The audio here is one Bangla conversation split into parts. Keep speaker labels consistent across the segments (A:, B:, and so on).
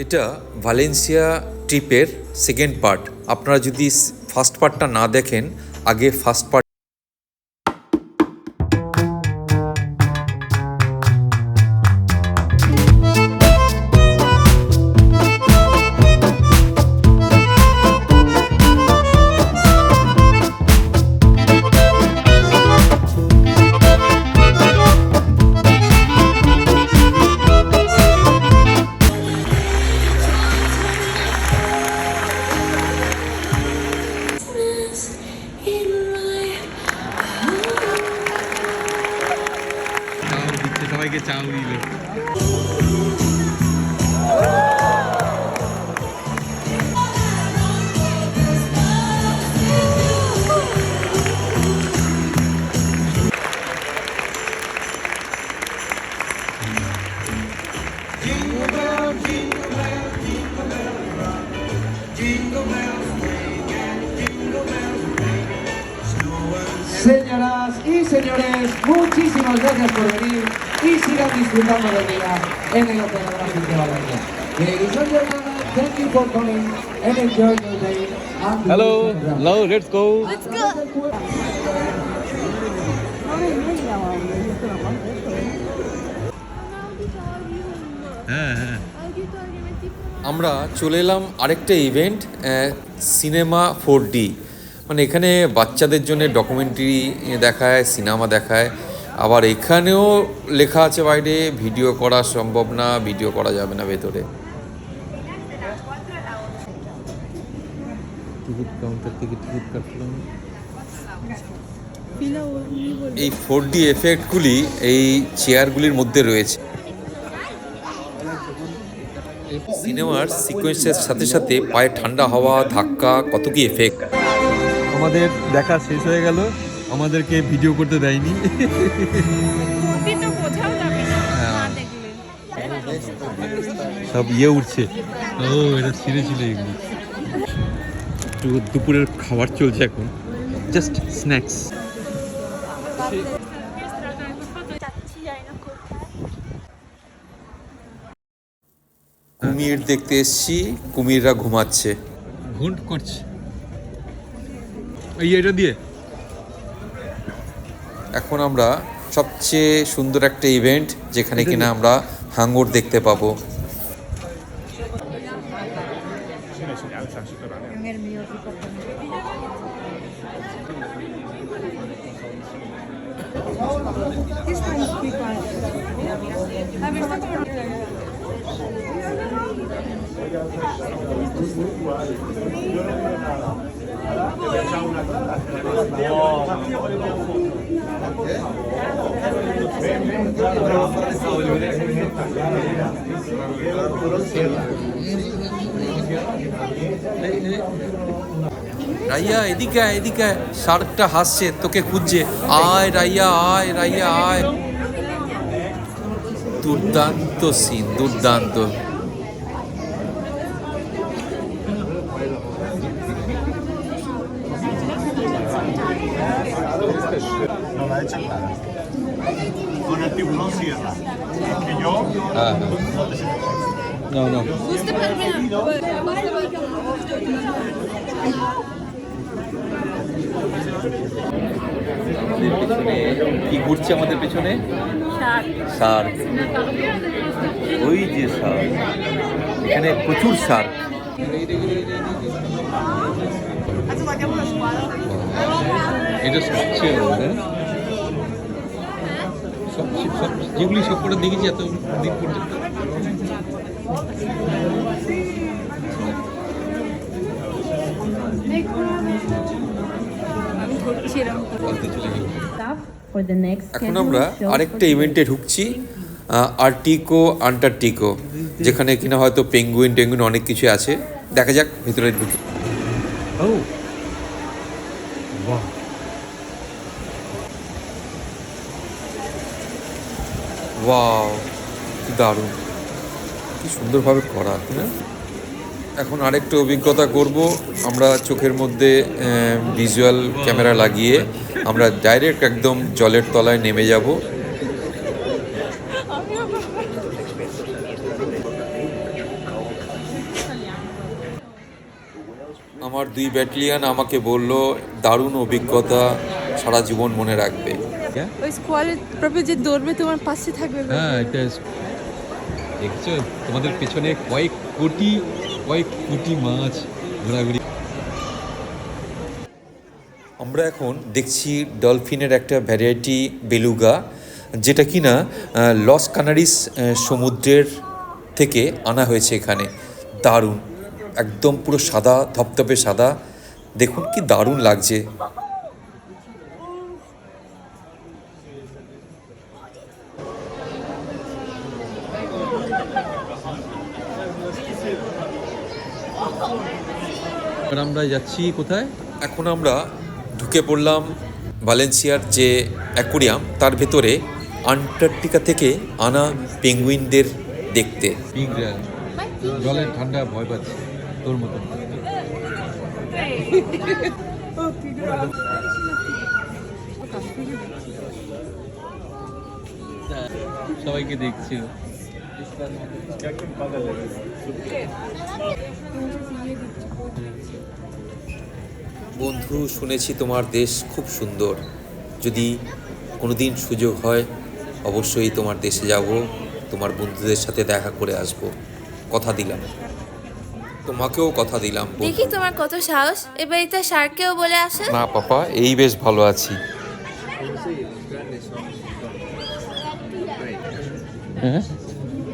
A: এটা ভালেন্সিয়া ট্রিপের সেকেন্ড পার্ট আপনারা যদি ফার্স্ট পার্টটা না দেখেন আগে ফার্স্ট পার্ট
B: দিচ্ছে সবাইকে
C: gracias por venir y sigan disfrutando del día en el Oceanográfico de Valencia. Ladies and gentlemen, thank you for coming and enjoy your day. and the
B: hello
C: program.
B: Hello let's go হ্যাঁ হ্যাঁ
A: আমরা চলে এলাম আরেকটা ইভেন্ট সিনেমা ফোর ডি মানে এখানে বাচ্চাদের জন্য ডকুমেন্টারি দেখায় সিনেমা দেখায় আবার এখানেও লেখা আছে বাইরে ভিডিও করা সম্ভব না ভিডিও করা যাবে না ভেতরে।
B: টিকিট কাউন্টার থেকে টিকিট কাটলাম।
A: এই ফোর ডি এফেক্টগুলি এই চেয়ারগুলির মধ্যে রয়েছে। সিনেমার সিকোয়েন্সের সাথে সাথে পায়ে ঠান্ডা হাওয়া ধাক্কা কত কি এফেক্ট
B: আমাদের দেখা শেষ হয়ে গেল। আমাদেরকে ভিডিও করতে দেয়নি।
D: দেখলে।
B: সব ইয়ে উঠছে। ও এটা ছিঁড়ে ছিল এগুলো। একটু দুপুরের খাবার চলছে এখন। জাস্ট স্ন্যাক্স
A: কুমির দেখতে এসছি কুমিররা ঘুমাচ্ছে।
B: ঘুন্ট করছে। এই এটা দিয়ে।
A: এখন আমরা সবচেয়ে সুন্দর একটা ইভেন্ট যেখানে কিনা আমরা হাঙ্গর দেখতে পাবো। রাইয়া, এদিকে এদিকে আয়। শার্কটা হাসছে, তোকে খুঁজছে। আয় রাইয়া আয় রাইয়া, আয়। দুর্দান্ত সিন দুর্দান্ত।
E: No la echan nada. Con el tiburón cierra. Que yo
B: না না
D: বুঝতে পারবে
A: কি ঘুরছে আমাদের পেছনে সার ওই যে সার এখানে প্রচুর শার্ক
B: এটা সবচেয়ে বড়? সব যেগুলি সব কটা দেখেছি এত দিন পর্যন্ত।
A: এখন আমরা আরেকটা ইভেন্টে ঢুকছি আর্টিকো আন্টার্টিকো যেখানে কিনা হয়তো পেঙ্গুইন টেঙ্গুইন অনেক কিছু আছে। দেখা যাক ভিতরে ঢুকি।
B: ও
A: ওয়াও, কি দারুণ। কি সুন্দরভাবে করা হ্যাঁ এখন আরেকটু অভিজ্ঞতা করব, আমরা চোখের মধ্যে ভিজুয়াল ক্যামেরা লাগিয়ে আমরা ডাইরেক্ট একদম জলের তলায় নেমে যাব। আমার দুই ব্যাটালিয়ান আমাকে বলল, দারুণ অভিজ্ঞতা, সারা জীবন মনে রাখবে।
D: ওই স্কোয়াডের প্রপে যে দৌড়বে তোমার পাশে থাকবে
B: হ্যাঁ এটা দেখছ? তোমাদের পেছনে কয়েক কোটি কয়েক কোটি মাছ ঘোরাঘুরি।
A: আমরা এখন দেখছি ডলফিনের একটা ভ্যারাইটি বেলুগা যেটা কিনা আহ, লস কানারিস সমুদ্রের থেকে আনা হয়েছে এখানে। দারুণ। একদম পুরো সাদা ধপধপে সাদা। দেখুন কি দারুণ লাগছে।
B: আমরা যাচ্ছি কোথায়?
A: এখন আমরা ঢুকে পড়লাম ভ্যালেন্সিয়ার যে অ্যাকোরিয়াম তার ভেতরে আন্টার্কটিকা থেকে আনা পেঙ্গুইনদের দেখতে।
B: জলের ঠান্ডা ভয় পাচ্ছে তোর মতন সবাইকে দেখছি।
A: বন্ধু শুনেছি তোমার দেশ খুব সুন্দর। যদি কোনো দিন সুযোগ হয় অবশ্যই তোমার দেশে যাব তোমার বন্ধুদের সাথে দেখা করে আসব। কথা দিলাম। তোমাকেও কথা দিলাম।
F: দেখি তোমার কত সাহস এ বাড়িতে স্যারকেও বলে আসে।
A: না পাপা এই বেশ ভালো আছি।
B: হ্যাঁ?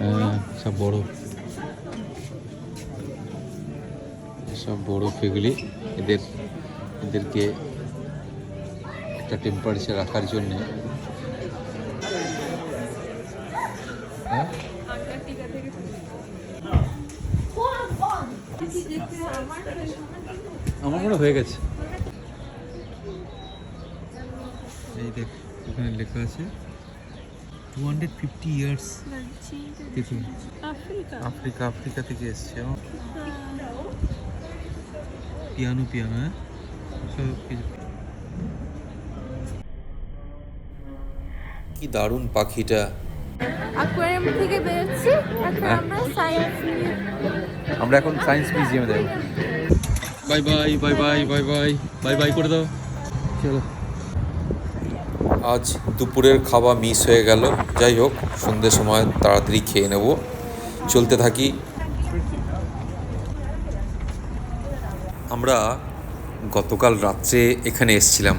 B: হ্যাঁ সব বড়। সব বড় ফেগুলি এদের এদেরকে একটা টেম্পারেচার রাখার জন্য। হ্যাঁ? আমার মনে হয়ে গেছে। এই দেখ এখানে লেখা আছে টু হান্ড্রেড ফিফটি ইয়ার্স দেখুন
D: আফ্রিকা।
B: আফ্রিকা থেকে এসছে। পিয়ানো পিয়ানো হ্যাঁ?
A: কি দারুণ পাখিটা।
F: অ্যাকোয়ারিয়াম থেকে বেরোচ্ছি। এখন আমরা সায়েন্স
B: আমরা এখন সায়েন্স মিউজিয়ামে যাব। Bye bye bye bye bye bye bye bye করে দাও। চলো।
A: আজ দুপুরের খাওয়া মিস হয়ে গেল। যাই হোক সন্ধ্যের সময় তাড়াতাড়ি খেয়ে নেব। চলতে থাকি। আমরা গতকাল রাত্রে এখানে এসছিলাম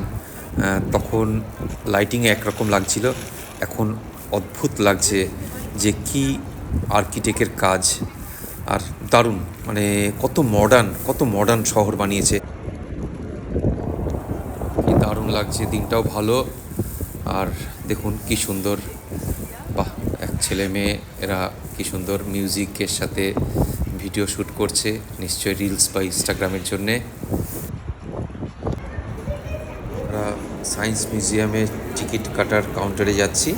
A: তখন লাইটিং একরকম লাগছিল, এখন অদ্ভুত লাগছে যে কি আর্কিটেক্টের কাজ। আর দারুণ মানে কত মডার্ন কত মডার্ন শহর বানিয়েছে। কি দারুণ লাগছে, দিনটাও ভালো। আর দেখুন কি সুন্দর, বাহ, এক ছেলে মেয়ে, এরা কি সুন্দর মিউজিকের সাথে ভিডিও শ্যুট করছে, নিশ্চয়ই রিলস বা ইনস্টাগ্রামের জন্যে। সায়েন্স মিউজিয়ামে টিকিট কাটার কাউন্টারে যাচ্ছি।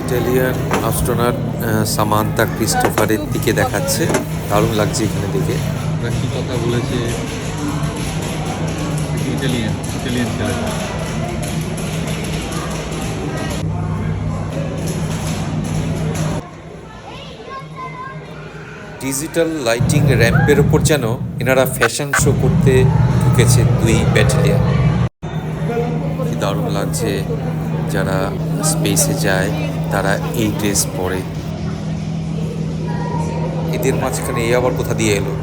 A: ইটালিয়ান অ্যাস্ট্রোনট সামান্তা ক্রিস্টোফারের দিকে দেখাচ্ছে। দারুণ লাগছে এখানে দেখে।
B: কথা বলেছে? ইটালিয়ান ইটালিয়ান
A: ডিজিটাল লাইটিং র্যাম্পের ওপর যেন এনারা ফ্যাশন শো করতে ঢুকেছে দুই ব্যাটালিয়ান। কি দারুণ লাগছে যারা স্পেসে যায়, তারা এই ড্রেস পরে। এদের মাঝখানে এই আবার কোথা দিয়ে এলো?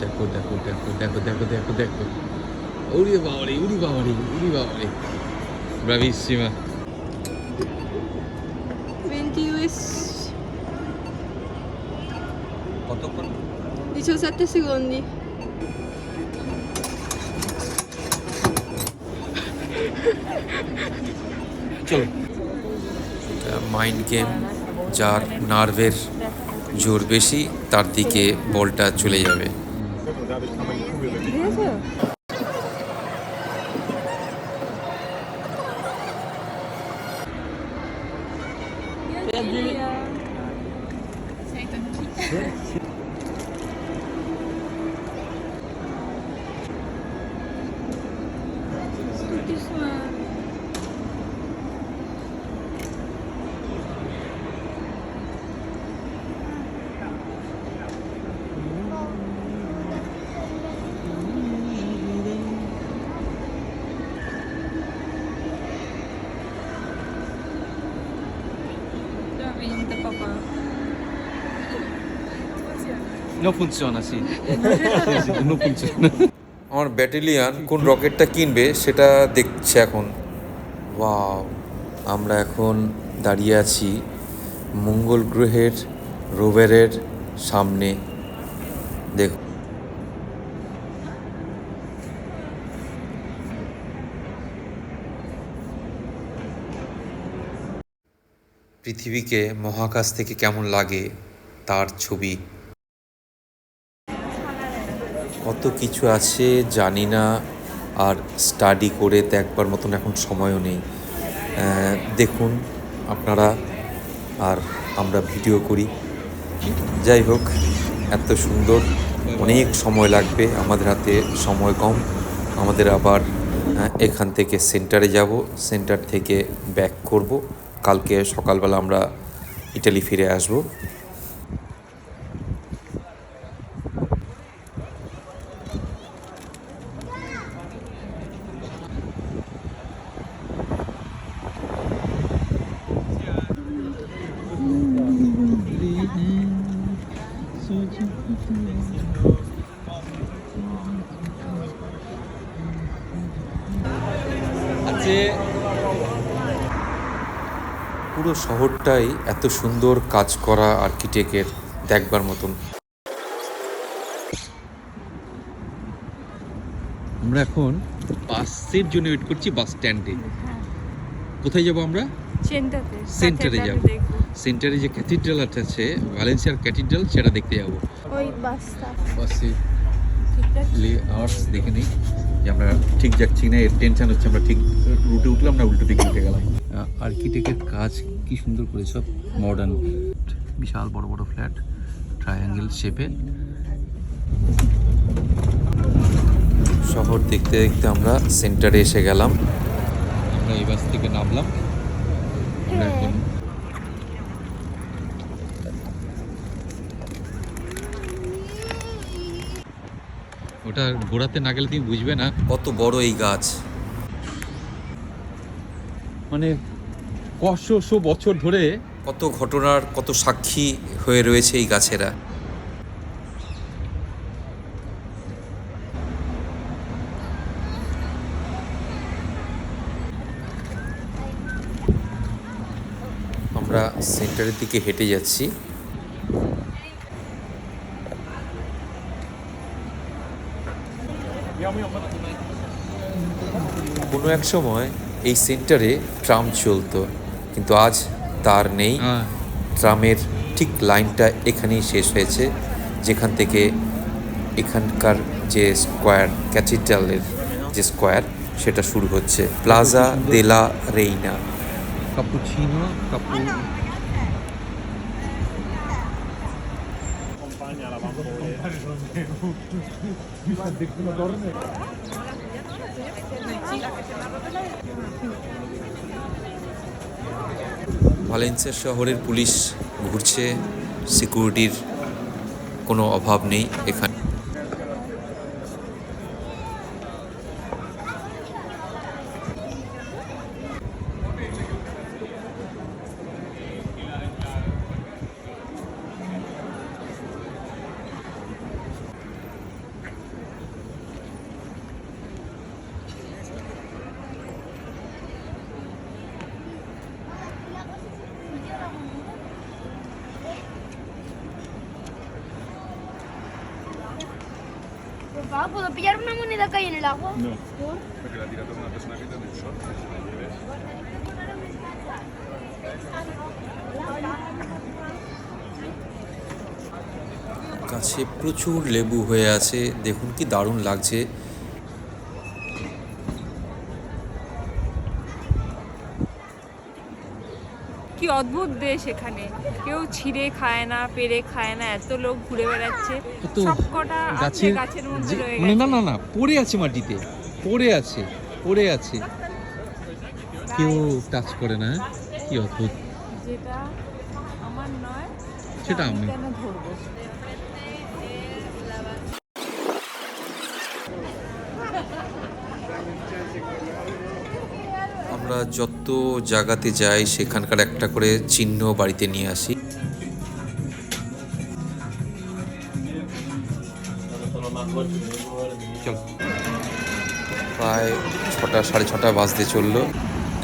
B: দেখো দেখো দেখো দেখো দেখো দেখো দেখো। উড়ি বাবারে উড়ি বাবারে উড়ি বাবারে। ব্রাভিসিমা
D: 20 US
A: কতক্ষণ?
D: 17 secondi
A: চলো। মাইন্ড গেম যার নার্ভের জোর বেশি তার দিকে বলটা চলে যাবে। lagi. Saya tengki.
B: Non funziona, sì. sì, sì, non funziona.
A: আমার ব্যাটালিয়ান কোন রকেটটা কিনবে সেটা দেখছে এখন ওয়াও আমরা এখন দাঁড়িয়ে আছি মঙ্গল গ্রহের রোভারের সামনে দেখো পৃথিবীকে মহাকাশ থেকে কেমন লাগে তার ছবি কত কিছু আছে জানি না, আর স্টাডি করে দেখবার মতন এখন সময়ও নেই। দেখুন আপনারা, আর আমরা ভিডিও করি। যাই হোক, এত সুন্দর, অনেক সময় লাগবে আমাদের হাতে, সময় কম। আমাদের আবার এখান থেকে সেন্টারে যাব সেন্টার থেকে ব্যাক করব। কালকে সকালবেলা আমরা ইটালি ফিরে আসব। পুরো শহরটাই এত সুন্দর কাজ করা আর্কিটেক্টের দেখবার মতন।
B: আমরা এখন বাসের জন্য ওয়েট করছি বাস স্ট্যান্ডে কোথায় যাব আমরা? সেন্টারে যাব। সেন্টারে যে ক্যাথিড্রাল আছে ভ্যালেন্সিয়ার ক্যাথিড্রাল সেটা দেখতে যাব।
F: ওই বাসটা
B: বাসে লে আওয়ার্স দেখে নিই। যে আমরা ঠিক যাচ্ছি না এর টেনশন হচ্ছে আমরা ঠিক রুটে উঠলাম না উল্টো দিকে উঠে গেলাম। আর্কিটেক্টের কাজ কি সুন্দর করে সব মডার্ন বিশাল বড় বড় ফ্ল্যাট ট্রায়াঙ্গেল শেপে
A: শহর দেখতে দেখতে আমরা সেন্টারে এসে গেলাম।
B: আমরা এই বাস থেকে নামলাম। আমরা এখন ওটা ঘোরাতে না গেলে তুমি বুঝবে না।
A: কত বড় এই গাছ।
B: মানে কশো বছর ধরে
A: কত ঘটনার কত সাক্ষী হয়ে রয়েছে এই গাছেরা। আমরা সেন্টারের দিকে হেঁটে যাচ্ছি। কোনো এক সময় এই সেন্টারে ট্রাম চলতো কিন্তু আজ তার নেই।
B: হ্যাঁ।
A: ট্রামের ঠিক লাইনটা এখানেই শেষ হয়েছে যেখান থেকে এখানকার যে স্কোয়ার ক্যাথিড্রালের যে স্কোয়ার সেটা শুরু হচ্ছে। Plaza de la
B: Reina. Cappuccino কাপু
A: ভালেন্সিয়া শহরের পুলিশ ঘুরছে। সিকিউরিটির কোনো অভাব নেই এখানে।
F: puedo pillar una moneda que hay en el agua? No,
D: porque la tira toda una persona que está en el sol.
A: গাছে প্রচুর লেবু হয়ে আছে দেখুন কি দারুণ লাগছে
D: কি অদ্ভুত দেশ এখানে। কেউ ছিঁড়ে খায় না পেরে খায় না এত লোক ঘুরে বেড়াচ্ছে। সবকটা
B: গাছের
D: গাছের মধ্যে রয়ে
B: মানে না না না পড়ে আছে মাটিতে পড়ে আছে পড়ে আছে। কেউ টাচ করে না? কি অদ্ভুত।
D: যেটা আমার নয়
B: সেটা আমি
A: আমরা যত জায়গাতে যাই সেখানকার একটা করে চিহ্ন বাড়িতে নিয়ে আসি। প্রায় ছটা সাড়ে ছটা বাজতে চলল।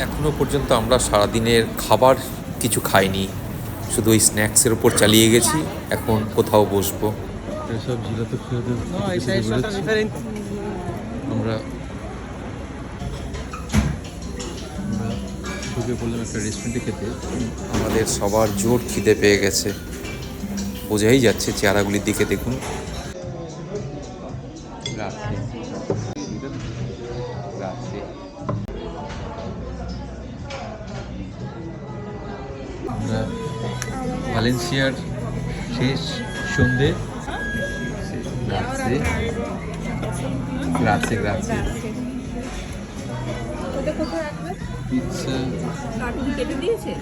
A: এখনও পর্যন্ত আমরা সারাদিনের খাবার কিছু খাইনি। শুধু ওই স্ন্যাক্সের উপর চালিয়ে গেছি। এখন কোথাও বসবো।
B: সব জিরা তো খেয়ে ঢুকে পড়লাম একটা রেস্টুরেন্টে খেতে।
A: আমাদের সবার জোর খিদে পেয়ে গেছে। বোঝাই যাচ্ছে চেহারাগুলির দিকে দেখুন।
B: ভ্যালেন্সিয়ার শেষ সন্ধে। রাত্রে রাত্রে রাত্রে
D: রাখবে কেটে দিয়েছে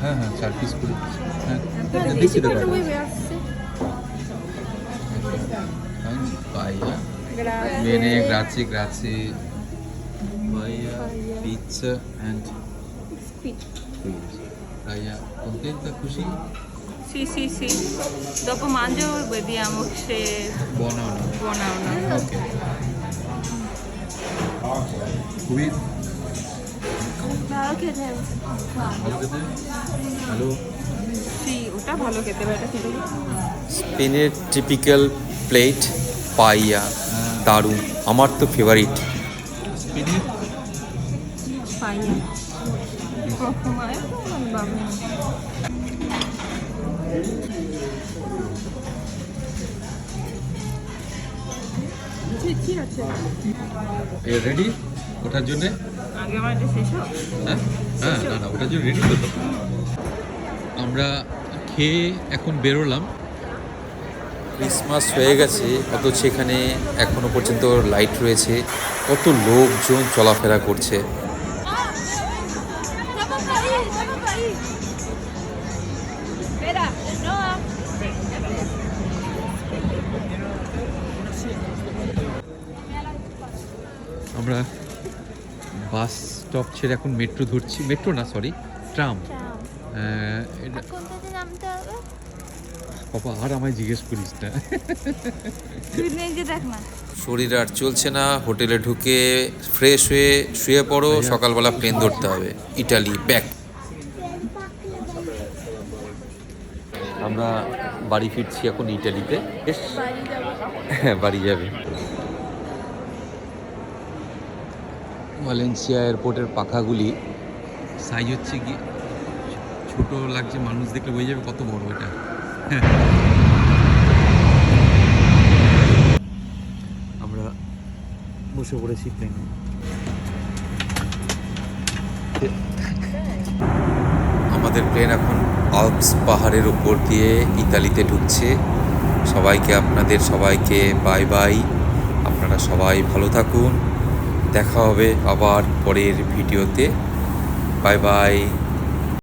B: হ্যাঁ হ্যাঁ চার পিস করে হ্যাঁ দেখছি তো পাইয়া Bene, grazie, grazie. Paia, pizza and Paia, contenta così?
D: Sì, sì, sì. Dopo mangio vediamo se
B: Buona o no?
D: buona o no.
B: Ok. খুবই
F: ভালো খেতে
B: হ্যালো?
D: ওটা ভালো খেতে হবে এটা খেতে
A: স্পেনের টিপিক্যাল প্লেট পাইয়া দারুণ। আমার তো ফেভারিট
B: স্পেনের? রেডি ওঠার জন্যে? হ্যাঁ হ্যাঁ না না ওটার জন্য রেডি তো আমরা খেয়ে এখন বেরোলাম।
A: ক্রিসমাস হয়ে গেছে অথচ এখানে এখনও পর্যন্ত লাইট রয়েছে। কত লোকজন চলাফেরা করছে.
B: আমরা বাস স্টপ ছেড়ে এখন মেট্রো ধরছি। মেট্রো না সরি ট্রাম। এটা
F: আর কোন থেকে নামতে হবে?
B: বাবা আর আমায় জিজ্ঞেস করিস না।
A: শরীর আর চলছে না হোটেলে ঢুকে ফ্রেশ হয়ে শুয়ে পড়ো সকালবেলা প্লেন ধরতে হবে। ইটালি ব্যাক আমরা বাড়ি ফিরছি এখন ইটালিতে। বেশ
F: বাড়ি যাব
A: হ্যাঁ বাড়ি যাবে
B: ভ্যালেন্সিয়া এয়ারপোর্টের পাখাগুলি সাইজ হচ্ছে কি ছোট লাগছে, মানুষ দেখলে বোঝা যাবে কত বড় এটা। আমরা বসে পড়েছি প্লেনে
A: আমাদের প্লেন এখন আলপস পাহাড়ের উপর দিয়ে ইতালিতে ঢুকছে। সবাইকে আপনাদের সবাইকে বাই বাই আপনারা সবাই ভালো থাকুন। দেখা হবে আবার পরের ভিডিওতে। Bye bye.